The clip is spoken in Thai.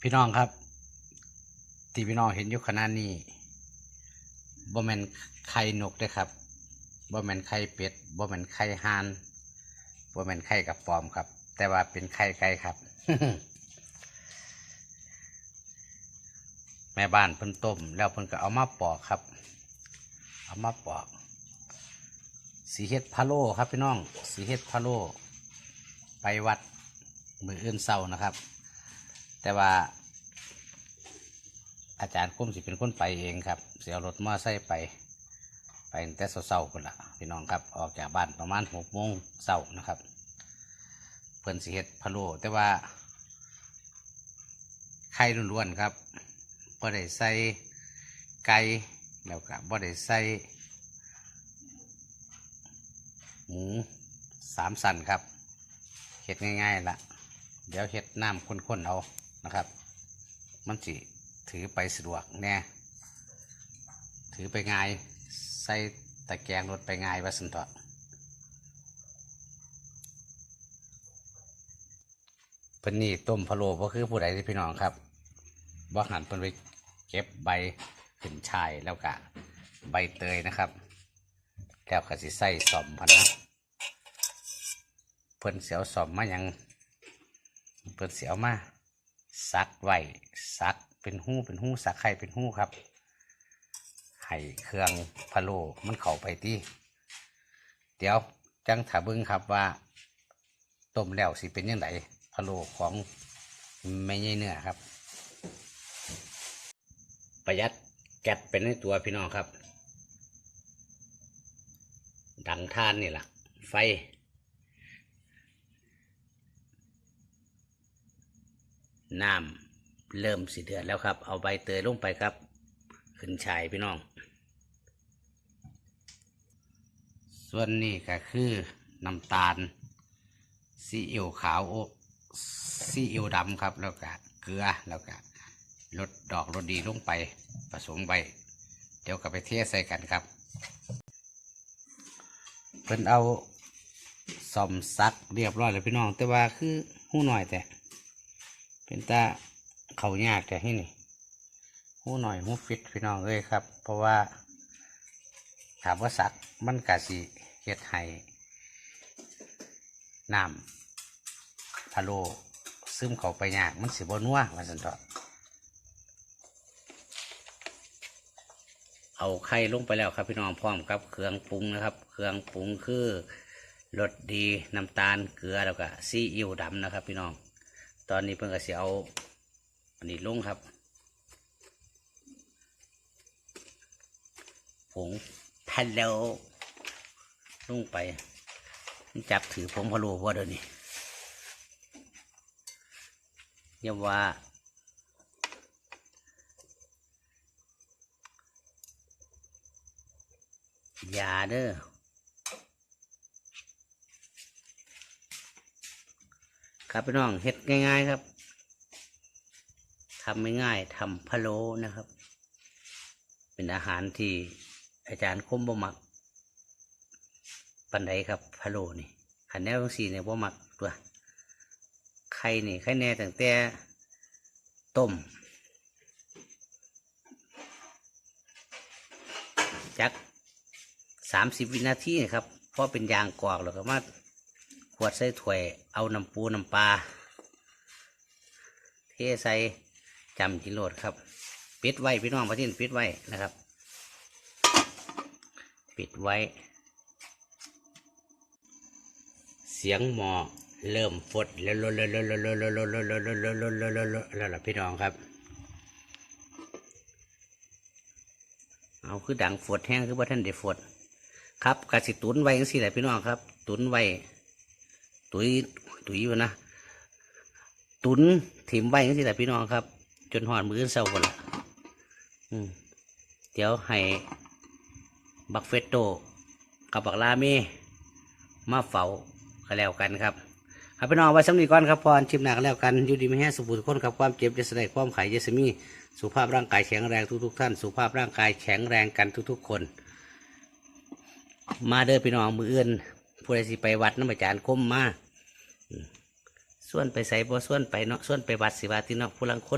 พี่น้องครับที่พี่น้องเห็นอยู่ขณะนี้บ่แมนไข่นกเด้ครับบ่แมนไข่เป็ดบ่แมนไข่ห่านบ่แมนไข่กับปอมครับ แต่ว่าเป็นไข่ไก่ครับ แม่บ้านเพิ่นต้ม แล้วเพิ่นก็เอามาปอกครับ เอามาปอกสีเฮ็ดพะโลครับพี่น้องสีเฮ็ดพะโลไปวัดมืออื่นเศร้านะครับ แต่ว่า อาจารย์กุ้มสิเป็นคนไปเองครับ เสียรถมอไซค์ไป ไปแต่เศร้าๆคนละพี่น้องครับ ออกจากบ้านประมาณหกโมงเช้านะครับ เพิ่นสิเฮ็ดพะโล้แต่ว่าไข่ล้วนๆครับบ่ได้ใส่ไก่แล้วก็บ่ได้ใส่หมูสามสันครับเฮ็ดง่ายๆละเดี๋ยวเฮ็ดน้ำข้นๆเอา นะครับ มันสิถือไปสะดวกแน่ถือไปง่ายใส่ตะแกรงรถไปง่ายว่าสันเถอะเพิ่นนี่ต้มพะโล้ก็คือผู้ใดที่พี่น้องครับบ่หันเพิ่นไปเก็บใบขึ้นชายแล้วก็ใบเตยนะครับแล้วก็สิใส่สอมพันนะเพิ่นเสียวสอมมาหยังเพิ่นเสียวมา ซักไว้ซักเป็นหู้เป็นหู้ซักไข่เป็นหู้ครับไข่เครื่องพะโล้มันเข้าไปที่เดี๋ยวจังถาเบิ้งครับว่าต้มแล้วสิเป็นยังไงพะโล้ของไม่ใช่เนื้อครับ ประหยัดแก๊สเป็นในตัวพี่น้องครับ ดังทานนี่แหละไฟ น้ำเริ่มสิเดือดแล้วครับ เอาใบเตยลงไปครับ ขึ้นชายพี่น้อง ส่วนนี้ก็คือน้ำตาลซีอิ๊วขาวโอซีอิ๊วดำครับ แล้วก็เกลือแล้วก็ลดดอกรสดีลงไปผสมไปเดี๋ยวก็ไปเทใส่กันครับเพิ่นเอาซ่อมซักเรียบร้อยแล้วพี่น้อง แต่ว่าคือหู้หน่อยแต่ เป็นตาเขายากแต่ที่นี่หูหน่อยหูฟิตพี่น้องเอ้ยครับ เพราะว่าถามว่าสักมันกะสิเฮ็ดให้น้ำพะโลซึมเข้าไปยากมันสิบนัวว่าสันเถอเอาไข่ลงไปแล้วครับพี่น้องพร้อมกับเครื่องปรุงนะครับ เครื่องปรุงคือรสดีน้ำตาลเกลือแล้วก็ซีอิ๊วดำนะครับ พี่น้อง ตอนนี้เพิ่งก็สิเอาอันนี้ลงครับ ผงพะโล้ลงไปจับถือผงพะโล้ว่าเดี๋ยวนี้ย่าว่าอย่าเด้อ ครับพี่น้องเฮ็ดง่าย ๆครับทำง่ายทำพะโล้นะครับ เป็นอาหารที่อาจารย์คมบ่มักปันไดครับพะโล้นี่ขันแนวทั้งสี่เนี่ยบ่มักตัวไข่นี่ไข่แน่ตั้งแต่ต้มจักสามสิบวินาทีนะครับเพราะเป็นยางกรอกแล้วก็มา ขวดใส่ถ้วย เอาน้ำปูน้ำปลาเทใส่จำกิโลดครับ ปิดไว้พี่น้องประเทศปิดไว้นะครับ ปิดไว้ เสียงหมอเริ่มฟดแล้วแล้วแล้วแล้วแล้วแล้วแล้วแล้วแล้วแล้วแล้วแล้วแล้วแล้วล่ะพี่น้องครับ เอาคือดังฟดแห้งคือว่าท่านได้ฟดครับกระสิตุนไว้ยังสี่แหละพี่น้องครับ ตุนไว้ ตุยตุยวะนะ ตุนถิ่มไว้ยังสิแหละพี่น้องครับ จนหอนมือเศร้าคนละอืมเดี๋ยวให้บักเฟตโตกับบักลาเมมาเฝ้าก็แล้วกันครับครับพี่น้องไว้สำนีก่อนครับพรชิมหนักแล้วกันอยู่ดีไม่แห้งสุขทุกคนครับความเจ็บจะแสดงความไข่จะสมีสุขภาพร่างกายแข็งแรงทุกๆ ท่าน สุขภาพร่างกายแข็งแรงกันทุก ๆ คน มาเด้อพี่น้องมือเอื่น ผู้ใดสิไปวัดน้ำอาจารย์คมมาส่วนไปใส่บ่ส่วนไปเนาะส่วนไปวัดสิว่าที่เนาะผู้ลังคน